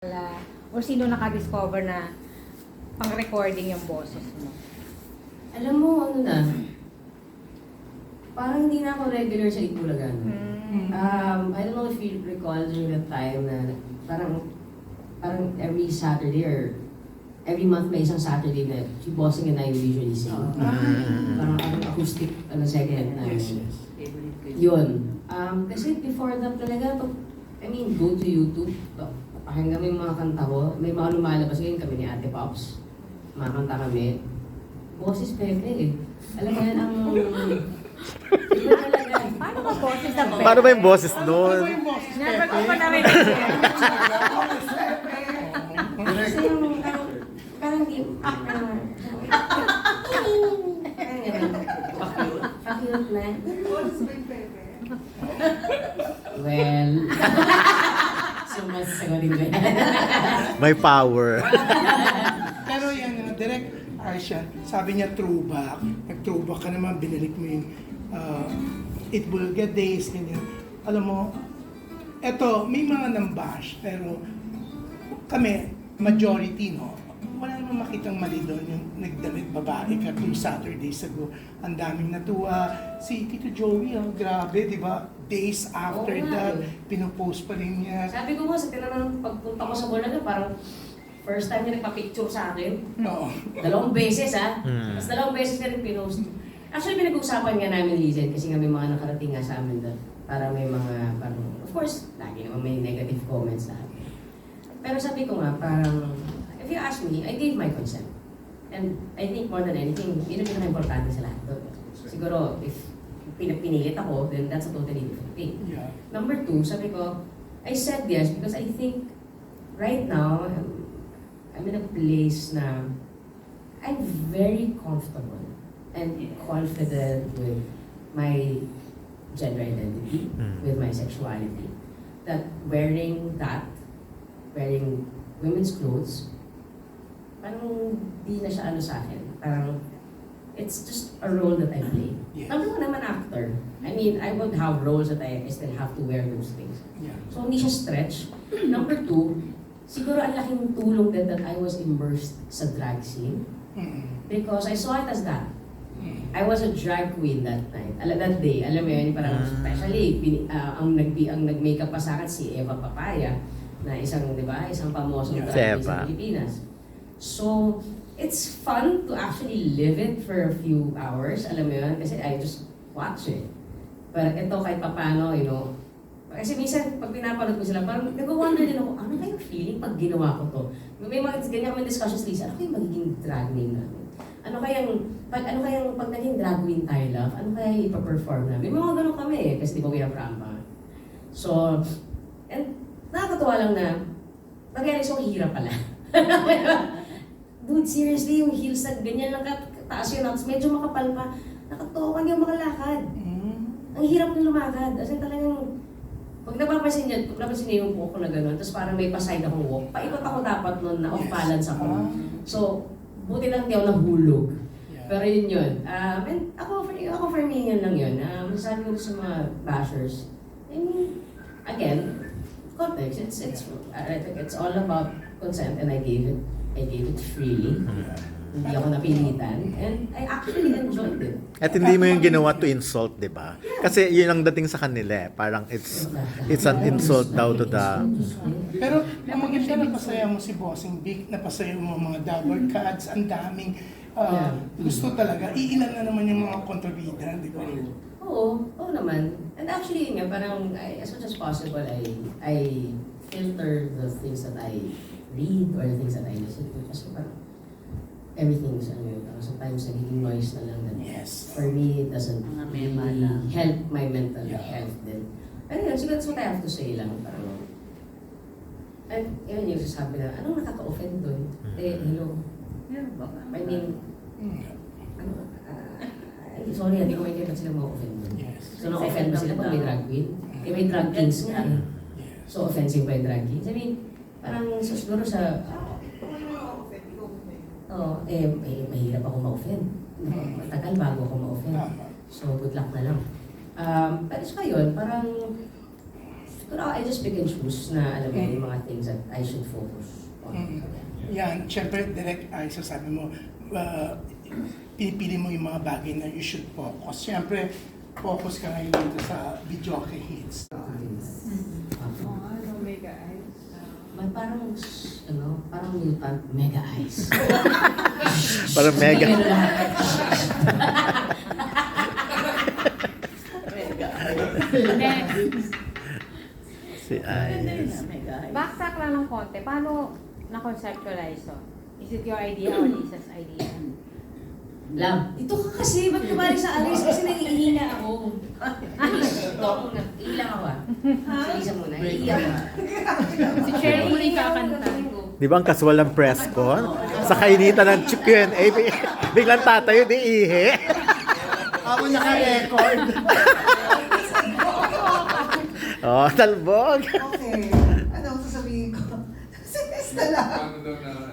Wala. O sino nakadiscover na pang-recording yung boses mo? Alam mo, ano na, parang hindi na ako regular sa Itbulagan. Hmm. Um, I don't know if you recall during that time na parang parang every Saturday or every month may isang Saturday na si Bossing and I usually sing. Parang parang acoustic ano, segment na. Yes, yes. Yun. Um, kasi before that talaga, pag, I mean, go to YouTube, pakinggan mo yung mga kanta ko. May mga lumalabas ngayon kami ni Ate Pops. Mga kanta kami. Boses Pepe eh. Alam mo yan ang... Iba talaga. Paano ba boses ng Pepe? Paano ba yung boses doon? ba yung boses, Never ko Pepe? pa namin Kasi yung parang, parang di... Pakiyot na. Well... Sumasagotin ko yan. May power. Pero yan, uh, direct Arsha, sabi niya throwback. Nag-throwback ka naman, binalik mo yung uh, It Bulga Days, ganyan. Alam mo, eto, may mga nambash, pero kami, majority, no? Namang makitang mali doon yung nagdamit babae ka two Saturdays ago. Ang daming natuwa. Si Tito Joey, ang grabe, di ba? Days after Oo nga that, eh. pinopost pa rin niya. Sabi ko nga, sa tinanong pagpunta ko sa Bulaga, parang first time niya nagpa-picture sa akin. Oo. Dalawang beses ha. Hmm. Tapos dalawang beses niya rin pinost. Actually, pinag-uusapan nga namin Lizen kasi nga may mga nakarating nga sa amin doon. Para may mga, parang, of course, lagi naman may negative comments lahat. Pero sabi ko nga, parang, if you ask me, I gave my consent. And I think more than anything, yun ang pinaka-importante sa lahat doon. Siguro, if pinapinilit ako, then that's a totally different thing. Yeah. Number two, sabi ko, I said yes because I think right now, I'm, I'm in a place na I'm very comfortable and confident with my gender identity, Mm. with my sexuality. That wearing that, wearing women's clothes, parang di na siya ano sa akin. Parang, it's just a role that I play. Yes. Number one naman actor. I mean, I would have roles that I, I still have to wear those things. Yeah. So, hindi siya stretch. Number two, siguro ang laking tulong din that I was immersed sa drag scene Mm. because I saw it as that. Mm. I was a drag queen that night. Alam that day, alam mo yun, parang Ah. especially pin, ah, ang nag ang nag-makeup pa sa akin si Eva Papaya na isang, 'di ba, isang pamosong Yeah. drag sa. Pilipinas. So, it's fun to actually live it for a few hours, alam mo yun, kasi I just watch it. But ito kahit papano, you know, kasi minsan pag pinapanood ko sila, parang nag-wonder din ako, ano kayong feeling pag ginawa ko to? May mga ganyan kami discussions, Lisa, ano kayong magiging drag name namin? Ano kayang, pag, ano kayang, pag naging drag queen tayo, love, ano kaya ipa-perform namin? May mga ganun kami eh, kasi di ba we have Rampa. So, and nakakatuwa lang na, nag-realize ko, hirap pala. Dude, seriously, yung heels na ganyan lang kataas yun, tapos medyo makapal pa, nakatuwa yung makalakad. Mm. Ang hirap na lumakad. As in talagang, pag napapansin niya, pag napansin niya yung buhok ko na gano'n, tapos parang may paside akong walk, paikot ako dapat nun na off balance ako. Ah. So, buti lang di ako nahulog. Yeah. Pero yun yun. Um, and ako, for, ako for me, yun lang yun. Um, sabi ko sa mga bashers, I mean, again, context, it's, it's, I think it's all about consent and I gave it, I gave it freely. Hindi ako napilitan. And I actually enjoyed it. At hindi mo yung ginawa to insult, di ba? Kasi yun ang dating sa kanila eh. Parang it's it's an insult daw to the... Pero ang maganda napasaya mo si Bossing Big, napasaya mo ang mga double cuts, ang daming uh, Yeah. gusto talaga. Iilan na naman yung mga kontrabida, di ba? Oo, oo naman. And actually, yun nga, parang I, as much as possible, I, I filter the things that I read or the things that I listen to. Kasi parang everything is ano yun. Parang sometimes nagiging noise na lang. And Yes. for me, it doesn't Mga mema really lang. help my mental Yeah. health din. Pero yun, so that's what I have to say lang. Parang, and yun yung sasabi na, anong nakaka-offend doon? Eh, hello. I mean, Mm. ano, ah, ay, sorry, hindi ko maintindihan sila ma-offend doon. Yes. So, na-offend ba sila pag may drag queen? Eh, may drag kings nga eh. Yes. So, offensive ba yung drag kings? I mean, parang so, siguro sa... Oo, eh, eh, mahirap ako ma-offend. Matagal bago ako ma-offend. So, good luck na lang. Um, pero sa yun, parang siguro I just pick and choose na alam mo yung mga things that I should focus on. Mm. Yan, syempre, direct ay sasabi mo, uh, pinipili mo yung mga bagay na you should focus. Syempre, focus ka ngayon dito sa video kay hits. Parang, ano, parang mutant, mega eyes. Parang mega. Lahat. Next. Si Ice. Backtrack lang ng konti. Paano na-conceptualize to? Is it your idea or Lisa's idea? Love. Ito ka kasi, ba't kumari sa alis? Kasi nangihina ako. Ito ako na. Ilang ako ah. Sa isa muna. Iiyak ako. Si Cheryl muna yung kakanta. Di ba ang kasual ng press con? Sa kainitan ng big- biglang tatayo, di ihi. Ako naka-record. Oh, talbog. Okay. Ano ang sasabihin ko? Serious na lang.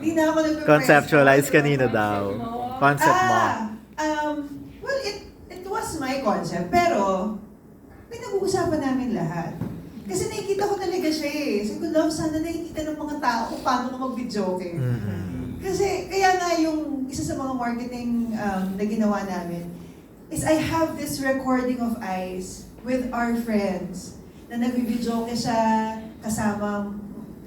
Hindi na ako nagpe-press. Conceptualize kanina daw. Concept mo. Ah, um, well, it, it was my concept, pero pinag-uusapan namin lahat. Kasi nakikita ko talaga siya eh. Sabi ko, love, sana nakikita ng mga tao kung paano mag-video okay. Mm-mm. Kasi, kaya nga yung isa sa mga marketing um, na ginawa namin is I have this recording of eyes with our friends na nagbibidyo siya kasama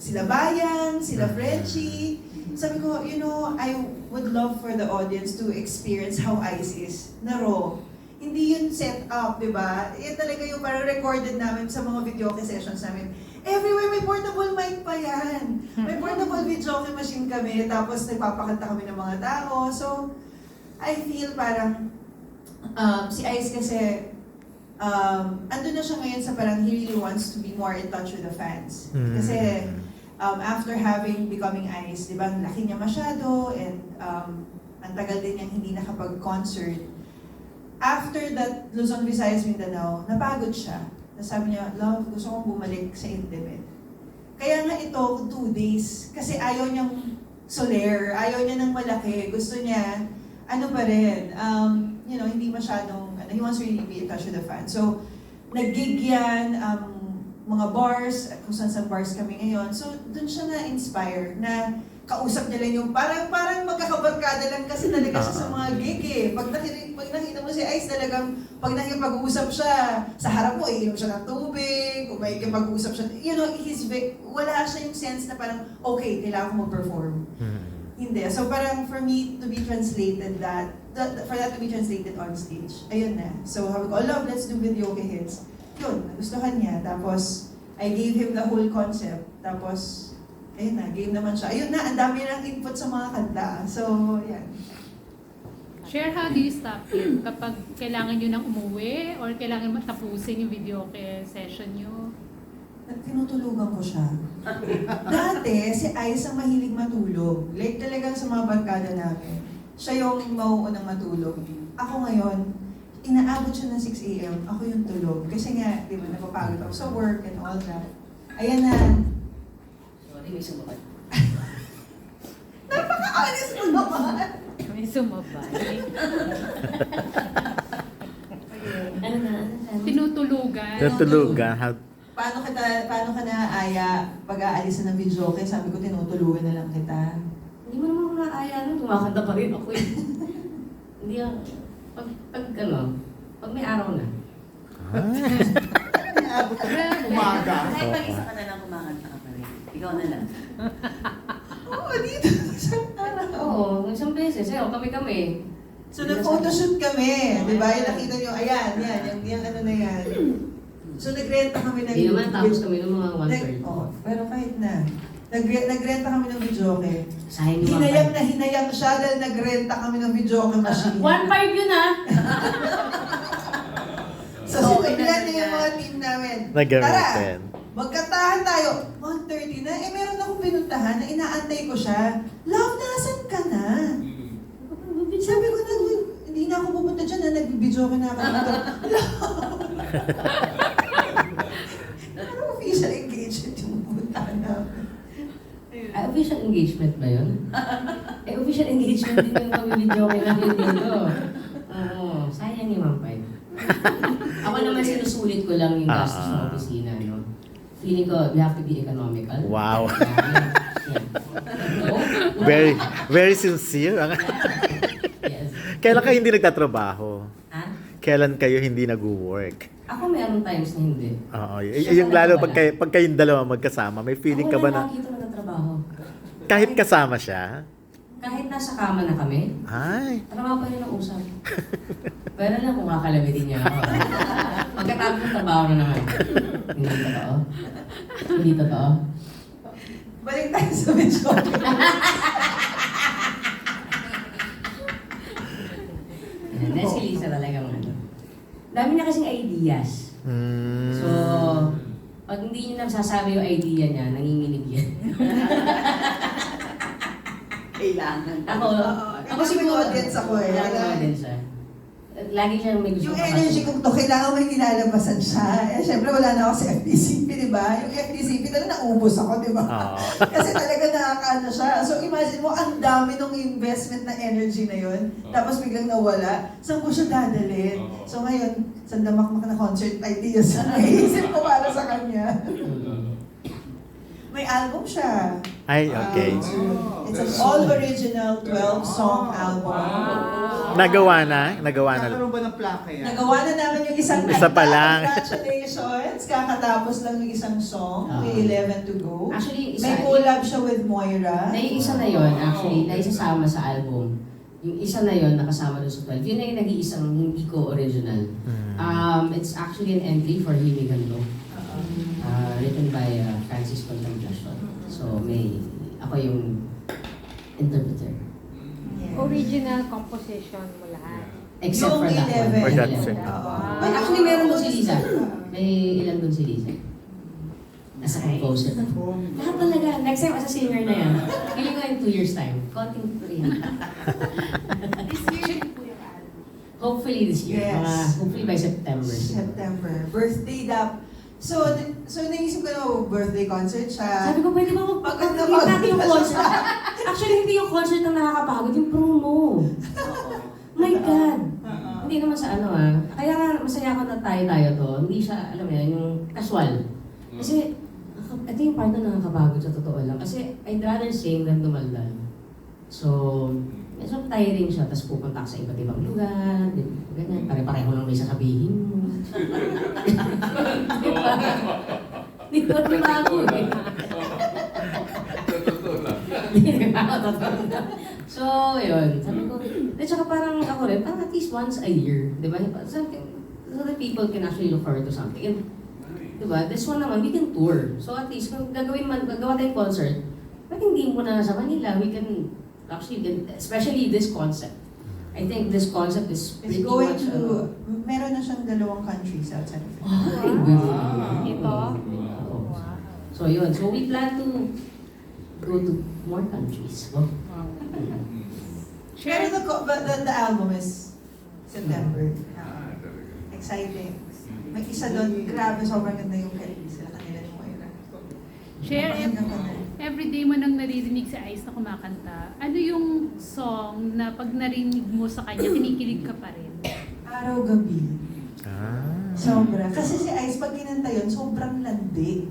sila Bayan, sila Frenchie. Sabi ko, you know, I would love for the audience to experience how ice is na raw. Hindi yun set up, di ba? Yan talaga yung parang recorded namin sa mga video sessions namin. Everywhere may portable mic pa yan. May portable video machine kami, tapos nagpapakanta kami ng mga tao. So, I feel parang um, si Ice kasi um, andun na siya ngayon sa parang he really wants to be more in touch with the fans. Mm. Kasi um, after having becoming Ice, di ba, laki niya masyado and um, ang tagal din niyang hindi nakapag-concert. After that Luzon, Visayas, Mindanao, napagod siya. Tapos sabi niya, love, gusto kong bumalik sa intimate. Kaya nga ito, two days, kasi ayaw niyang soler, ayaw niya ng malaki, gusto niya, ano pa rin, um, you know, hindi masyadong, ano, he wants to really be in touch with the fans. So, nag-gig yan, um, mga bars, kung saan sa bars kami ngayon. So, dun siya na-inspire na kausap niya lang yung parang parang magkakabarkada lang kasi talaga siya sa mga gig eh. Pag nakita, pag nakita mo si Ice talagang pag nakipag-uusap siya, sa harap mo, iinom siya ng tubig, kung may pag-uusap siya, you know, he's, wala siya yung sense na parang, okay, kailangan ko mag-perform. Mm. Hindi. So parang for me to be translated that, that, for that to be translated on stage, ayun na. So sabi ko, oh love, let's do video kay hits. Yun, nagustuhan niya. Tapos, I gave him the whole concept. Tapos, ayun na, game naman siya. Ayun na, ang dami ng input sa mga kanta. So, yan. Share, how do you stop it? Kapag kailangan nyo nang umuwi or kailangan matapusin yung video kay session nyo? Tinutulugan ko siya. Dati, si Ice ang mahilig matulog. Like talagang sa mga barkada namin. Siya yung mauunang matulog. Ako ngayon, inaabot siya ng 6 a.m. Ako yung tulog. Kasi nga, di ba, napapagod ako sa work and all that. Ayan na. May sumabat. Napaka-honest mo naman! May sumabay. Ano na? Ano na? Tinutulugan. Natulugan. How, Paano kita, paano ka naaaya pag aalis na ng video? Kaya sabi ko, tinutulugan na lang kita. Hindi mo naman ako naaya nun. Kumakanta pa rin ako eh. Hindi ako. Pag, pag ano, pag may araw na. Ka umaga. Kahit mag-isa ka na lang kumakanta ka pa rin. Ikaw na lang. Oo, dito. Isang araw. Oo, isang beses. Ayaw, kami-kami. So, nag-photoshoot kami. Di ba? Yung nakita nyo, ayan, yan, yung, yung ano na yan. So, nagrenta kami ng... Hindi naman, tapos kami ng mga Nag, 1.30. oh, pero kahit na. Nagre, nagrenta kami ng videoke. Sayang yung Hinayang na hinayang siya dahil nagrenta kami ng videoke machine. 1.5 yun ah! So, sinigyan niya yung mga team namin. Tara, magkatahan tayo. 1.30 na. Eh, meron akong pinuntahan na inaantay ko siya. Love, nasan ka na? Sabi ko na, hindi na ako pupunta dyan na nagbibidyo ka na ako dito. Ano official engagement yung pupuntahan namin? Ah, official engagement ba yun? eh, official engagement din yung pamimidyo ko namin dito. Oo, sayang yung 1.5. Ako naman sinusulit ko lang yung gastos Ah. ng opisina, no? Feeling ko, we have to be economical. Wow. Yeah. No? Very, very sincere. Yes. Kailan kayo hindi nagtatrabaho? Ha? Kailan kayo hindi nag-work? Ako meron times na hindi. Oo, y- y- yung lalo pag, kayo, pag kayong dalawa magkasama, may feeling ka ako ba wala na nakikita mo ng trabaho. kahit kasama siya? Kahit nasa kama na kami, Ay, trabaho pa rin ang usap. Pero lang kung kakalamitin niya ako. Pagkatapos ng trabaho na naman. Hindi totoo. Hindi totoo. Balik tayo sa video. Hindi, si Lisa talagang ano. Dami na kasing ideas. mm, So, pag hindi niyo nasasabi yung idea niya, nanginginig yan. Kailangan. Ako, ako Ako siguro. audience ako eh. Wala akong audience ah. Lagi siyang may gusto Yung energy kong to, kailangan may nilalabasan siya. Eh, syempre wala na ako sa FDCP, di ba? Yung FDCP talaga naubos ako, di ba? Oo. Kasi talaga nakakaano siya. So imagine mo, ang dami ng investment na energy na yun. Tapos biglang nawala. Saan ko siya dadalhin? So ngayon, sa damakmak na concert ideas ang naisip ko para sa kanya. May album siya. ay, okay. Um, it's an all-original 12-song album. Nagawa na? Nagawa na. Nagkaroon ba ng plaka yan? Nagawa na namin yung isang Isa pa lang. Congratulations! Kakatapos lang yung isang song. Ah. May 11 to go. Actually, isa, May collab siya with Moira. na yung isa na yon actually, na isasama sa album. Yung isa na yon nakasama doon sa 12. Yun na yung nag-iisang hindi ko original. Mm. Um, it's actually an entry for Himigando. Uh, written by uh, Francis Contemplacion. So, may, ako yung interpreter. Yes. Original composition mo lahat. Except Yung for that one. 11. For that song. Oo. But actually, meron doon si Liza. May ilan doon si Liza. Nasa composer. Lahat talaga. Next time, as a singer na yan. Feeling ko in two years time. Konting rin. Hopefully this year. Yes. Mga, hopefully by September. September. Birthday dap. So, so naisip ko na oh, birthday concert siya. Sabi ko, pwede ba Maganda magpapagod natin yung concert? Actually, hindi yung concert ang nakakapagod, yung promo. My God! Oo. Hindi naman sa ano ah. Kaya nga, masaya ako na tayo-tayo to. Hindi siya, alam mo yan, yung casual. Kasi, nakaka- ito yung part na nakakapagod sa totoo lang. Kasi, I'd rather sing than dumaldal. So, medyo tiring siya. Tapos pupunta sa iba't ibang lugar. Ganyan. Pare-pareho lang may sasabihin mo. Di ba? Di ba bago eh? Hindi ba? Totoo lang. So, yun. Sabi ko, at saka parang ako rin, parang at least once a year. Di ba? Something, so that people can actually look forward to something. And, di ba? This one naman, we can tour. So at least, kung gagawin man, gagawa tayong concert, ba't hindi mo na sa Manila? We can, actually, especially this concept. I think this concept is It's pretty going much, to, ano, meron na siyang dalawang countries outside of it. Ay, good. Ito? So yun, so we plan to go to more countries. Oh. Pero the, co- but the, the album is September. Ah, exciting. May isa doon, grabe, sobrang ganda yung kay sila kanila ni Moira. Share, Ang ev- ganda na. Everyday mo nang naririnig si Ice na kumakanta, ano yung song na pag narinig mo sa kanya, kinikilig ka pa rin? Araw-gabi. Ah. Sobra. Kasi si Ice, pag kinanta yun, sobrang landi.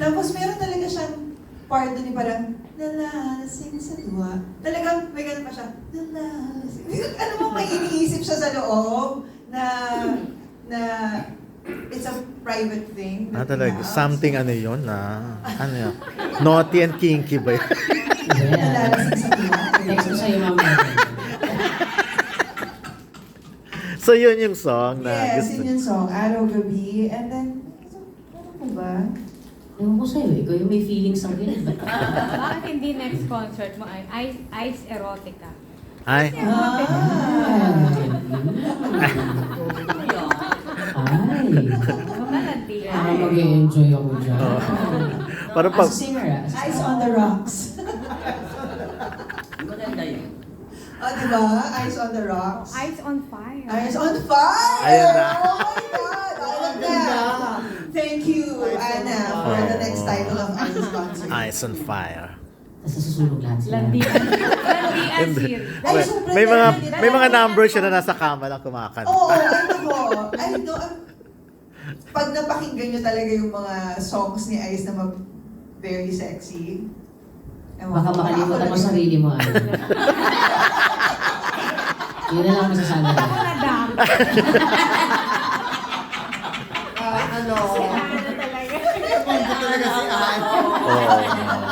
Tapos meron talaga siyang part doon yung parang, nalalasing sa duwa. Talagang may ganun pa siya, nalalasing. Ano mo, may iniisip siya sa loob na, na, it's a private thing. Ah, talaga. Something ano yun na, ano yun? Naughty and kinky ba yun? Yeah. Nalalasing sa duwa. Next ko sa'yo mamaya. So yun yung song na Yes, gusto. yun yung song, Araw-gabi. And then, ano po ba? Ewan ko sa'yo, ikaw yung may feelings sa akin. Bakit hindi next concert mo ay Ice, Ice Erotica? Ay, Ah! Ay, Kamalandi. ah, mag-enjoy ako dyan. Parang pag, As a singer, ah. as a Ice singer. on the rocks. Maganda yun. O, di ba? Ice on the rocks. Ice on Fire. Ice on fire! Ayan na. Oh my God! I love that! Thank you, Anna, for the next title of Ice's concert. Eyes on Fire. Tapos nasusunog lahat sila. Landian. Landian series. Ay, May, sobrang may mga ganda may mga numbers siya na nasa kama lang kumakanta. Oo, oh, ay nako. Ay, no, pag napakinggan nyo talaga yung mga songs ni Ice na mag- very sexy, ewan Baka ko, makalimutan ako mo lang sarili mo. Ano. Yun na lang masasabi ko. Ako na dam. Ah, ano? Ano talaga? Si Anne. Oo.